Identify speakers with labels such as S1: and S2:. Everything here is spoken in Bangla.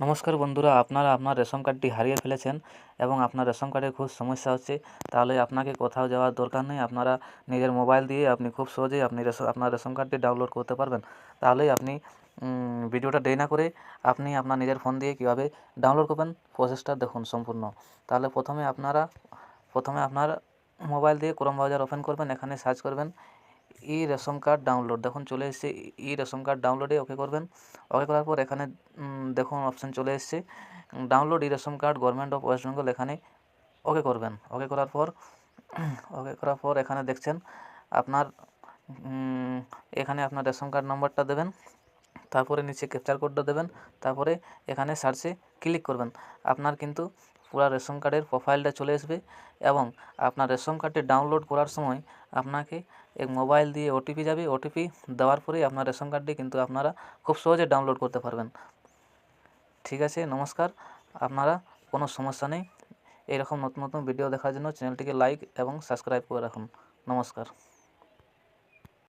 S1: নমস্কার বন্ধুরা, আপনারা আপনার রেশন কার্ডটি হারিয়ে ফেলেছেন এবং আপনার রেশন কার্ডের খুব সমস্যা হচ্ছে, তাহলে আপনাকে কোথাও যাওয়ার দরকার নেই। আপনারা নিজের মোবাইল দিয়ে আপনি খুব সহজেই আপনি রেশন আপনার রেশন কার্ডটি ডাউনলোড করতে পারবেন। তাহলেই আপনি ভিডিওটা দেরি না করে আপনি আপনার নিজের ফোন দিয়ে কীভাবে ডাউনলোড করবেন, প্রসেসটা দেখুন সম্পূর্ণ। তাহলে প্রথমে আপনারা, প্রথমে আপনার মোবাইল দিয়ে ক্রোম ব্রাউজার ওপেন করবেন, এখানে সার্চ করবেন ই রেশন কার্ড ডাউনলোড। দেখুন, চলে এসেছে ই রেশন কার্ড ডাউনলোডে ওকে করবেন। ওকে করার পর এখানে দেখুন অপশান চলে এসেছে। Download e ration card government of West Bengal এখানে ওকে করবেন। ওকে করার পর, ওকে করার পর এখানে দেখছেন, আপনার এখানে আপনার রেশন কার্ড নাম্বারটা দেবেন। তারপরে নিচে ক্যাপচার কোডটা দেবেন। তারপরে এখানে সার্চে ক্লিক করবেন। আপনার কিন্তু পুরো রেশন কার্ডের প্রোফাইলটা চলে আসবে এবং আপনার রেশন কার্ডটি ডাউনলোড করার সময় আপনাকে এক মোবাইল দিয়ে ওটিপি যাবে। ওটিপি দেওয়ার পরেই আপনার রেশন কার্ডটি কিন্তু আপনারা খুব সহজে ডাউনলোড করতে পারবেন। ঠিক আছে, নমস্কার। আপনারা কোনো সমস্যা নেই। এরকম নতুন নতুন ভিডিও দেখার জন্য চ্যানেলটিকে লাইক এবং সাবস্ক্রাইব করে রাখুন। নমস্কার।